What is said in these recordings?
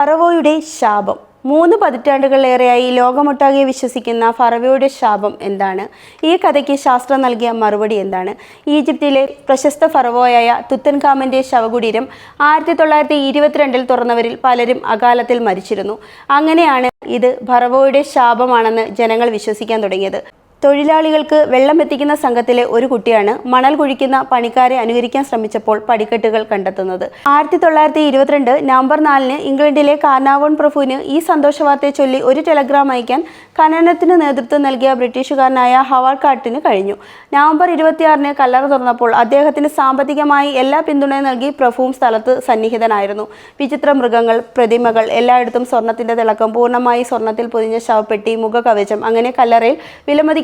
ഫറവോയുടെ ശാപം. മൂന്ന് പതിറ്റാണ്ടുകളിലേറെയായി ലോകമൊട്ടാകെ വിശ്വസിക്കുന്ന ഫറവയുടെ ശാപം എന്താണ്? ഈ കഥയ്ക്ക് ശാസ്ത്രം നൽകിയ മറുപടി എന്താണ്? ഈജിപ്തിലെ പ്രശസ്ത ഫറവോയായ തുത്തൻകാമന്റെ ശവകുടീരം ആയിരത്തി തൊള്ളായിരത്തി ഇരുപത്തിരണ്ടിൽ തുറന്നവരിൽ പലരും അകാലത്തിൽ മരിച്ചിരുന്നു. അങ്ങനെയാണ് ഇത് ഫറവോയുടെ ശാപമാണെന്ന് ജനങ്ങൾ വിശ്വസിക്കാൻ തുടങ്ങിയത്. തൊഴിലാളികൾക്ക് വെള്ളം എത്തിക്കുന്ന സംഘത്തിലെ ഒരു കുട്ടിയാണ് മണൽ കുഴിക്കുന്ന പണിക്കാരെ അനുകരിക്കാൻ ശ്രമിച്ചപ്പോൾ പടിക്കെട്ടുകൾ കണ്ടെത്തുന്നത്. ആയിരത്തി തൊള്ളായിരത്തി ഇരുപത്തിരണ്ട് നവംബർ നാലിന് ഇംഗ്ലണ്ടിലെ കാർനാവോൺ പ്രഭുവിന് ഈ സന്തോഷവാർത്തയെ ചൊല്ലി ഒരു ടെലഗ്രാം അയക്കാൻ ഖനനത്തിന് നേതൃത്വം നൽകിയ ബ്രിട്ടീഷുകാരനായ ഹവാർഡ് കാർട്ടിന് കഴിഞ്ഞു. നവംബർ ഇരുപത്തിയാറിന് കല്ലറ തുറന്നപ്പോൾ അദ്ദേഹത്തിന് സാമ്പത്തികമായി എല്ലാ പിന്തുണയും നൽകി പ്രഭുവും സ്ഥലത്ത് സന്നിഹിതനായിരുന്നു. വിചിത്ര മൃഗങ്ങൾ പ്രതിമകൾ എല്ലായിടത്തും സ്വർണത്തിന്റെ തിളക്കം പൂർണമായി സ്വർണത്തിൽ പൊതിഞ്ഞ ശവപ്പെട്ടി മുഖകവചം അങ്ങനെ കല്ലറയിൽ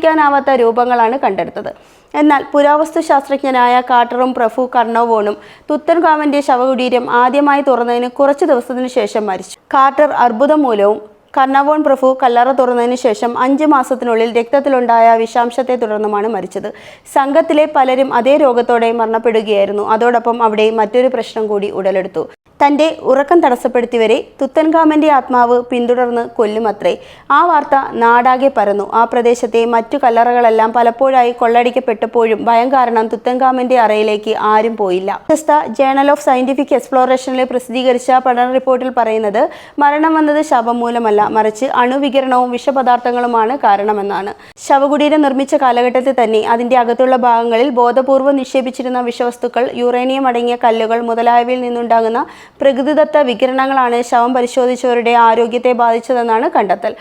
വിലമതിക്കാനാവാത്ത രൂപങ്ങളാണ് കണ്ടെടുത്തത്. എന്നാൽ പുരാവസ്തു ശാസ്ത്രജ്ഞനായ കാട്ടറും പ്രഭു തുത്തൻ തുത്തൻകാമന്റെ ശവകുടീരം ആദ്യമായി തുറന്നതിന് കുറച്ച് ദിവസത്തിനു ശേഷം മരിച്ചു. കാട്ടർ അർബുദം മൂലവും കർണവോൺ പ്രഭു കല്ലറ തുറന്നതിന് ശേഷം അഞ്ച് മാസത്തിനുള്ളിൽ രക്തത്തിലുണ്ടായ വിഷാംശത്തെ തുടർന്നുമാണ് മരിച്ചത്. സംഘത്തിലെ പലരും അതേ രോഗത്തോടെ മരണപ്പെടുകയായിരുന്നു. അതോടൊപ്പം അവിടെ മറ്റൊരു പ്രശ്നം കൂടി ഉടലെടുത്തു. തന്റെ ഉറക്കം തടസ്സപ്പെടുത്തിയവരെ തുത്തൻഖാമന്റെ ആത്മാവ് പിന്തുടർന്ന് കൊല്ലുമത്രേ. ആ വാർത്ത നാടാകെ പരന്നു. ആ പ്രദേശത്തെ മറ്റു കല്ലറകളെല്ലാം പലപ്പോഴായി കൊള്ളടിക്കപ്പെട്ടപ്പോഴും ഭയം കാരണം തുത്തൻഖാമന്റെ അറയിലേക്ക് ആരും പോയില്ല. പ്രശസ്ത ജേണൽ ഓഫ് സയന്റിഫിക് എക്സ്പ്ലോറേഷനിൽ പ്രസിദ്ധീകരിച്ച പഠന റിപ്പോർട്ടിൽ പറയുന്നത് മരണം വന്നത് ശവം മൂലമല്ല മറിച്ച് അണുവികിരണവും വിഷപദാർത്ഥങ്ങളുമാണ് കാരണമെന്നാണ്. ശവകുടീരം നിർമ്മിച്ച കാലഘട്ടത്തിൽ തന്നെ അതിന്റെ അകത്തുള്ള ഭാഗങ്ങളിൽ ബോധപൂർവം നിക്ഷേപിച്ചിരുന്ന വിഷവസ്തുക്കൾ യുറേനിയം അടങ്ങിയ കല്ലുകൾ മുതലായവയിൽ നിന്നുണ്ടാകുന്ന പ്രകൃതിദത്ത വികിരണങ്ങളാണ് ശവം പരിശോധിച്ചവരുടെ ആരോഗ്യത്തെ ബാധിച്ചതെന്നാണ് കണ്ടെത്തൽ.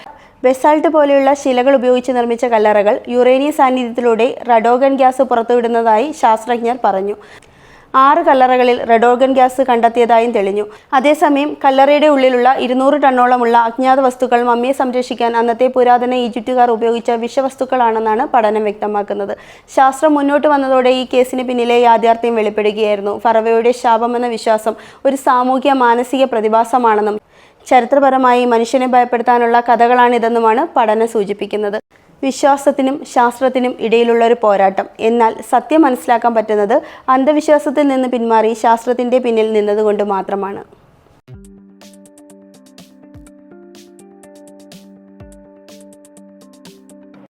ബെസാൾട്ട് പോലെയുള്ള ശിലകൾ ഉപയോഗിച്ച് നിർമ്മിച്ച കല്ലറകൾ യുറേനിയ സാന്നിധ്യത്തിലൂടെ റഡോഗൻ ഗ്യാസ് പുറത്തുവിടുന്നതായി ശാസ്ത്രജ്ഞർ പറഞ്ഞു. ആറ് കല്ലറകളിൽ റെഡോഗൻ ഗ്യാസ് കണ്ടെത്തിയതായും തെളിഞ്ഞു. അതേസമയം കല്ലറയുടെ ഉള്ളിലുള്ള ഇരുന്നൂറ് ടണ്ണോളമുള്ള അജ്ഞാത വസ്തുക്കൾ മമ്മിയെ സംരക്ഷിക്കാൻ അന്നത്തെ പുരാതന ഈജിപ്തുകാർ ഉപയോഗിച്ച വിഷവസ്തുക്കളാണെന്നാണ് പഠനം വ്യക്തമാക്കുന്നത്. ശാസ്ത്രം മുന്നോട്ട് വന്നതോടെ ഈ കേസിന് പിന്നിലെ യാഥാർത്ഥ്യം വെളിപ്പെടുകയായിരുന്നു. ഫറവയുടെ ശാപമെന്ന വിശ്വാസം ഒരു സാമൂഹ്യ മാനസിക പ്രതിഭാസമാണെന്നും ചരിത്രപരമായി മനുഷ്യനെ ഭയപ്പെടുത്താനുള്ള കഥകളാണിതെന്നുമാണ് പഠനം സൂചിപ്പിക്കുന്നത്. വിശ്വാസത്തിനും ശാസ്ത്രത്തിനും ഇടയിലുള്ള ഒരു പോരാട്ടം. എന്നാൽ സത്യം മനസ്സിലാക്കാൻ പറ്റുന്നത് അന്ധവിശ്വാസത്തിൽ നിന്ന് പിന്മാറി ശാസ്ത്രത്തിന്റെ പിന്നിൽ നിന്നതുകൊണ്ട് മാത്രമാണ്.